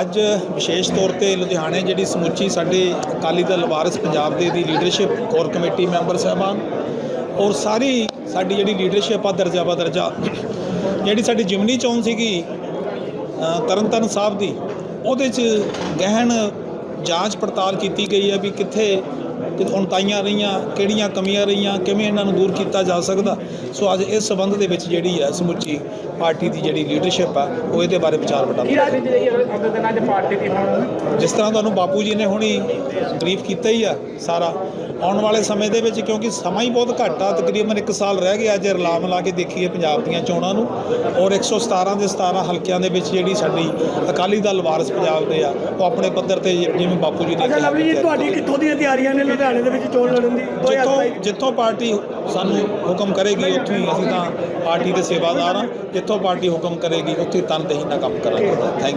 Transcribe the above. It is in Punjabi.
ਅੱਜ ਵਿਸ਼ੇਸ਼ ਤੌਰ ਤੇ ਲੁਧਿਆਣੇ ਜਿਹੜੀ ਸਮੁੱਚੀ ਸਾਡੇ ਅਕਾਲੀ ਦਲ ਵਾਰਿਸ ਪੰਜਾਬ ਦੇ ਦੀ ਲੀਡਰਸ਼ਿਪ ਕੋਰ ਕਮੇਟੀ ਮੈਂਬਰ ਸਾਹਿਬਾਨ ਔਰ ਸਾਰੀ ਸਾਡੀ ਜਿਹੜੀ ਲੀਡਰਸ਼ਿਪ ਆ ਦਰਜਾ ਬਾ ਦਰਜਾ ਜਿਹੜੀ ਸਾਡੀ ਜਿਮਨੀ ਚੋਣ ਸੀਗੀ ਅ, ਤਰਨਤਾਰਨ ਸਾਹਿਬ ਦੀ ਉਹਦੇ 'ਚ ਗਹਿਣ ਜਾਂਚ ਪੜਤਾਲ ਕੀਤੀ ਗਈ ਹੈ ਵੀ ਕਿੱਥੇ ਕਿ ਉਣਤਾਈਆਂ ਰਹੀਆਂ, ਕਿਹੜੀਆਂ ਕਮੀਆਂ ਰਹੀਆਂ, ਕਿਵੇਂ ਇਹਨਾਂ ਨੂੰ ਦੂਰ ਕੀਤਾ ਜਾ ਸਕਦਾ? ਸੋ ਅੱਜ ਇਸ ਸਬੰਧ ਦੇ ਵਿੱਚ ਜਿਹੜੀ ਹੈ ਸਮੁੱਚੀ ਪਾਰਟੀ ਦੀ ਜਿਹੜੀ ਲੀਡਰਸ਼ਿਪ ਆ, ਉਹ ਇਹਦੇ ਬਾਰੇ ਵਿਚਾਰ ਵਟਾਂਦਰਾ ਕੀ ਰਾਜਨੀਤੀ ਰਹੀ ਹੈ? ਅਗਲੇ ਦਿਨਾਂ 'ਚ ਪਾਰਟੀ ਦੀ ਹੁਣ ਜਿਸ ਤਰ੍ਹਾਂ ਤੁਹਾਨੂੰ ਬਾਪੂ ਜੀ ਨੇ ਹੁਣੀ ਬਰੀਫ ਕੀਤਾ ਹੀ ਆ ਸਾਰਾ ਆਉਣ ਵਾਲੇ ਸਮੇਂ ਦੇ ਵਿੱਚ ਕਿਉਂਕਿ ਸਮਾਂ ਹੀ ਬਹੁਤ ਘੱਟ ਆ ਤਕਰੀਬਨ 1 ਸਾਲ ਰਹਿ ਗਿਆ ਜੇ ਰਲਾ ਮਿਲਾ ਕੇ ਦੇਖੀਏ ਪੰਜਾਬ ਦੀਆਂ ਚੋਣਾਂ ਨੂੰ ਔਰ 117 ਦੇ 17 ਹਲਕਿਆਂ ਦੇ ਵਿੱਚ ਜਿਹੜੀ ਸਾਡੀ ਅਕਾਲੀ ਦਲ ਵਾਰਿਸ ਪੰਜਾਬ ਦੇ ਆ ਉਹ ਆਪਣੇ ਪੱਧਰ ਤੇ ਜਿਵੇਂ ਬਾਪੂ ਜੀ ਨੇ ਅੱਛਾ ਲਵਲੀ ਜੀ ਤੁਹਾਡੀ ਕਿੱਥੋਂ ਦੀਆਂ ਤਿਆਰੀਆਂ ਨੇ ਲੁਧਿਆਣੇ ਦੇ ਵਿੱਚ ਚੋਣ ਲੜਨ ਦੀ? ਜਿੱਥੋਂ ਜਿੱਥੋਂ ਪਾਰਟੀ ਸਾਨੂੰ ਹੁਕਮ ਕਰੇਗੀ ਉੱਥੋਂ ਹੀ ਅਸੀਂ ਤਾਂ ਪਾਰਟੀ ਦੇ ਸੇਵਾਦਾਰ ਹਾਂ ਜਿੱਥੋਂ ਪਾਰਟੀ ਹੁਕਮ ਕਰੇਗੀ ਉੱਥੇ ਹੀ ਤਨਦੇਹੀ ਨਾਲ ਕੰਮ ਕਰਾਂਗੇ। ਥੈਂਕ